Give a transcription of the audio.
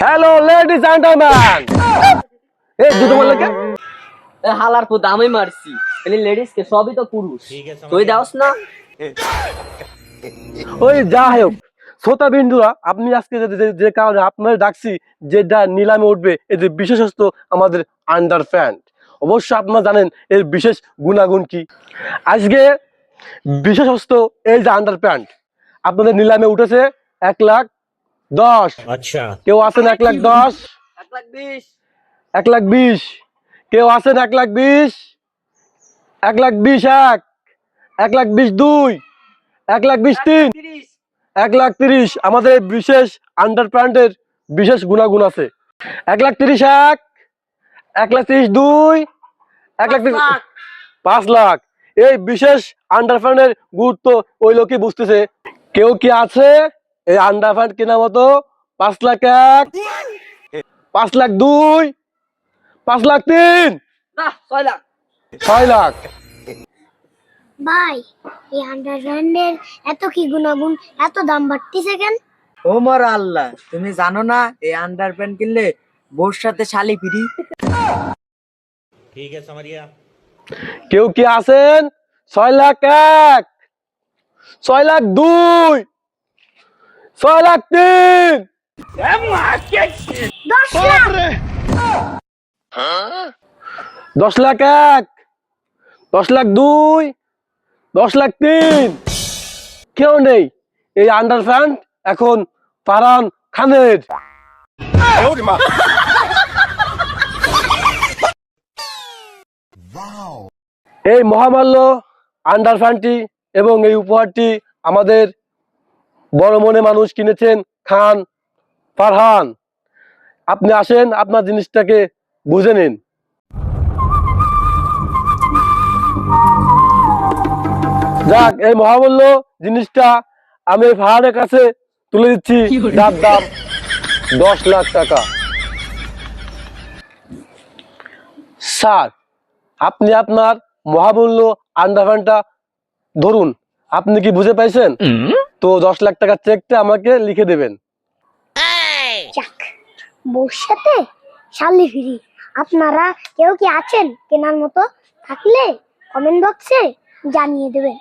Hello ladies gentleman এই দুটো বললে কে? এ হালার পুত আমি মারছি। এলি লেডিস কে সবই তো পুরুষ। তুই দাওস না? ওই যা হোক। শ্রোতা বিন্দুরা আপনি আজকে যে- যে- যে কারণে আপনার ডাকছি যে যেটা নিলামে উঠবে এই যে বিশেষত্ব আমাদের আন্ডার প্যান্ট অবশ্য আপনারা জানেন এর বিশেষ গুণাগুণ কি। আজকে বিশেষত্ব এই যে আন্ডার প্যান্ট আপনাদের নিলামে উঠেছে এক লাখ দশ আচ্ছা কেউ আছেন এক লাখ দশ এক লাখ বিশ এক লাখ বিশ কেউ আছেন এক লাখ বিশ এক লাখ বিশ এক এক লাখ বিশ দুই এক লাখ বিশ তিন এক লাখ তিরিশ আমাদের বিশেষ আন্ডারপ্যান্ডের বিশেষ গুণাগুণ আছে এক লাখ তিরিশ এক এক লাখ তিরিশ দুই এক লাখ তিরিশ পাঁচ লাখ এই বিশেষ আন্ডারপ্যান্ডের গুরুত্ব ওই লোকই বুঝতেছে কেউ কি আছে? এই আন্ডা প্যান্ট কেনার মতো? পাঁচ লাখ এক। পাঁচ লাখ দুই। পাঁচ লাখ তিন। ছয় লাখ। ছয় ভাই এই আন্ডারগ্রাউন্ডের এত কি গুণাগুণ এত দাম বাড়তিছে কেন? ও মর আল্লাহ তুমি জানো না এই আন্ডারপ্যান্ট কিনলে বোর সাথে শালি ফিরি ঠিক আছে মারিয়া। কেউ কি আছেন? ছয় লাখ এক। ছয় লাখ দুই। ছয় লাখ তিন। দশ লাখ এক। দশ লাখ দুই। দশ লাখ তিন। কেউ নেই। এই আন্ডার প্যান্ট এখন ফারান খানের। এই মহামাল্য আন্ডার প্যান্টটি এবং এই উপহারটি আমাদের বড় মনে মানুষ কিনেছেন খান ফারহান। আপনি আসেন আপনার জিনিসটাকে বুঝে নিন। যাক এই মহামূল্য জিনিসটা আমি এই ফারহানের কাছে তুলে দিচ্ছি। যার দাম দশ লাখ টাকা। স্যার আপনি আপনার মহামূল্য আন্ডারপ্যান্টটা ধরুন আপনি কি বুঝে পাইছেন? তো দশ লাখ টাকার চেকটা আমাকে লিখে দেবেন। সাথে শালি ফিরি। আপনারা কেউ কি আছেন কেনার মতো? থাকলে কমেন্ট বক্সে জানিয়ে দেবেন।